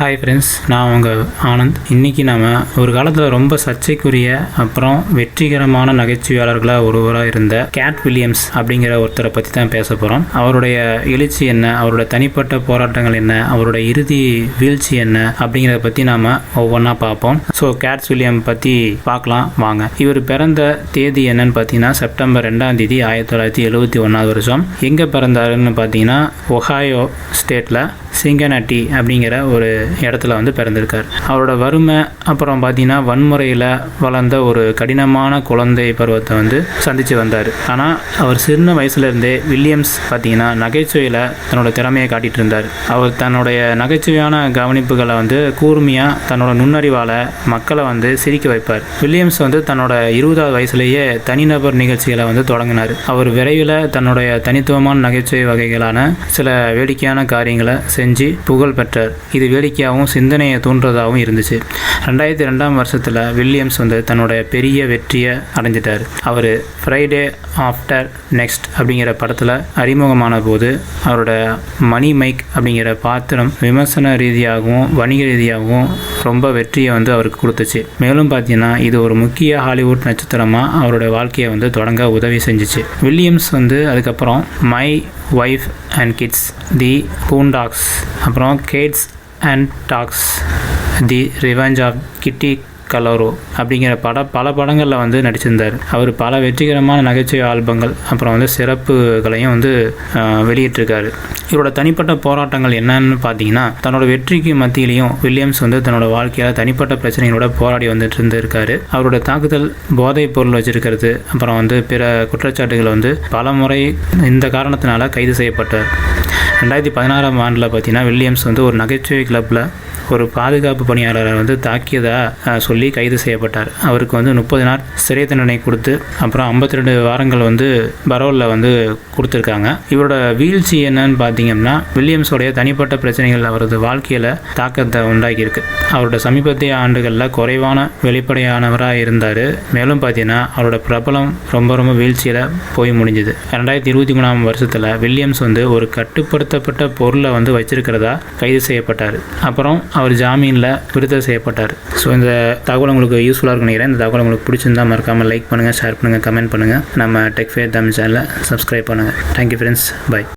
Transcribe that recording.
Hi friends நான் உங்கள் ஆனந்த். இன்றைக்கி நாம் ஒரு காலத்தில் ரொம்ப சர்ச்சைக்குரிய அப்புறம் வெற்றிகரமான நகைச்சுவையாளர்களாக ஒருவராக இருந்த கேட் வில்லியம்ஸ் அப்படிங்கிற ஒருத்தரை பற்றி தான் பேச போகிறோம் அவருடைய எழுச்சி என்ன? அவருடைய தனிப்பட்ட போராட்டங்கள் என்ன? அவருடைய இறுதி வீழ்ச்சி என்ன? அப்படிங்கிறத பற்றி நாம் ஒவ்வொன்றா பார்ப்போம். ஸோ கேட்ஸ் வில்லியம் பற்றி பார்க்கலாம் வாங்க. இவர் பிறந்த தேதி என்னன்னு பார்த்தீங்கன்னா செப்டம்பர் ரெண்டாம் தேதி ஆயிரத்தி தொள்ளாயிரத்தி எழுபத்தி ஒன்றாவது வருஷம். எங்கே பிறந்தாருன்னு பார்த்தீங்கன்னா ஒஹாயோ ஸ்டேட்டில் சிங்கனட்டி அப்படிங்கிற ஒரு இடத்துல வந்து பிறந்திருக்கார். அவரோட வறுமை அப்புறம் பார்த்தீங்கன்னா வன்முறையில் வளர்ந்த ஒரு கடினமான குழந்தை பருவத்தை வந்து சந்தித்து வந்தார். ஆனால் அவர் சின்ன வயசுலேருந்தே வில்லியம்ஸ் பார்த்தீங்கன்னா நகைச்சுவையில் தன்னோட திறமையை காட்டிட்டு இருந்தார். அவர் தன்னுடைய நகைச்சுவையான கவனிப்புகளை வந்து கூர்மையாக தன்னோட நுண்ணறிவால் மக்களை வந்து சிரிக்க வைப்பார். வில்லியம்ஸ் வந்து தன்னோட இருபதாவது வயசுலேயே தனிநபர் நிகழ்ச்சிகளை வந்து தொடங்கினார். அவர் விரைவில் தன்னுடைய தனித்துவமான நகைச்சுவை வகைகளான சில வேடிக்கையான காரியங்களை செஞ்சு புகழ் பெற்றார். இது வேடிக்கையாகவும் சிந்தனையை தூண்டுறதாகவும் இருந்துச்சு. ரெண்டாயிரத்தி ரெண்டாம் வருஷத்தில் வில்லியம்ஸ் வந்து தன்னோட பெரிய வெற்றியை அடைஞ்சிட்டார். அவர் ஃப்ரைடே ஆஃப்டர் நெக்ஸ்ட் அப்படிங்கிற படத்தில் அறிமுகமான போது அவரோட மணி மைக் அப்படிங்கிற பாத்திரம் விமர்சன ரீதியாகவும் வணிக ரீதியாகவும் ரொம்ப வெற்றியை வந்து அவருக்கு கொடுத்துச்சு. மேலும் பார்த்தீங்கன்னா இது ஒரு முக்கிய ஹாலிவுட் நட்சத்திரமாக அவரோட வாழ்க்கையை வந்து தொடங்க உதவி செஞ்சுச்சு. வில்லியம்ஸ் வந்து அதுக்கப்புறம் my wife and kids the Boondocks அப்புறம் cats and dogs the revenge of Kitty Galore அப்படிங்கிற பட பல படங்களில் வந்து நடிச்சிருந்தார். அவர் பல வெற்றிகரமான நகைச்சுவை ஆல்பங்கள் அப்புறம் வந்து சிறப்புகளையும் வந்து வெளியிட்டிருக்காரு. இவரோட தனிப்பட்ட போராட்டங்கள் என்னன்னு பார்த்தீங்கன்னா தன்னோட வெற்றிக்கு மத்தியிலையும் வில்லியம்ஸ் வந்து தன்னோட வாழ்க்கையில் தனிப்பட்ட பிரச்சனைகளோட போராடி வந்துட்டு இருந்திருக்காரு. அவரோட தாக்குதல் போதைப் பொருள் வச்சிருக்கிறது அப்புறம் வந்து பிற குற்றச்சாட்டுகள் வந்து பல முறை இந்த காரணத்தினால கைது செய்யப்பட்டார். ரெண்டாயிரத்தி பதினாறாம் ஆண்டில் பார்த்தீங்கன்னா வில்லியம்ஸ் வந்து ஒரு நகைச்சுவை கிளப்பில் ஒரு பாதுகாப்பு பணியாளரை வந்து தாக்கியதாக சொல்லி கைது செய்யப்பட்டார். அவருக்கு வந்து முப்பது நாள் சிறை தண்டனை கொடுத்து அப்புறம் 52 வாரங்கள் வந்து பரோலில் வந்து கொடுத்துருக்காங்க. இவரோட வீழ்ச்சி என்னன்னு பார்த்தீங்கன்னா வில்லியம்ஸோடைய தனிப்பட்ட பிரச்சனைகள் அவரது வாழ்க்கையில் தாக்கத்தை உண்டாக்கியிருக்கு. அவரோட சமீபத்திய ஆண்டுகளில் குறைவான வெளிப்படையானவராக இருந்தார். மேலும் பார்த்தீங்கன்னா அவரோட பிரபலம் ரொம்ப ரொம்ப வீழ்ச்சியில் போய் முடிஞ்சுது. ரெண்டாயிரத்தி இருபத்தி மூணாம் வருஷத்தில் வில்லியம்ஸ் வந்து ஒரு கட்டுப்படுத்தப்பட்ட பொருளை வந்து வச்சிருக்கிறதா கைது செய்யப்பட்டார். அப்புறம் அவர் ஜாமீனில் விடுதலை செய்யப்பட்டார். ஸோ இந்த தகவல் உங்களுக்கு யூஸ்ஃபுல்லாக இருக்கும் நினைக்கிறேன். இந்த தகவல் உங்களுக்கு பிடிச்சிருந்தா மறக்காமல் லைக் பண்ணுங்கள் ஷேர் பண்ணுங்கள் கமெண்ட் பண்ணுங்கள் நம்ம டெக் ஃபேர் தமிழ் சேனலை சப்ஸ்கிரைப் பண்ணுங்கள் தேங்க்யூ ஃப்ரெண்ட்ஸ் பை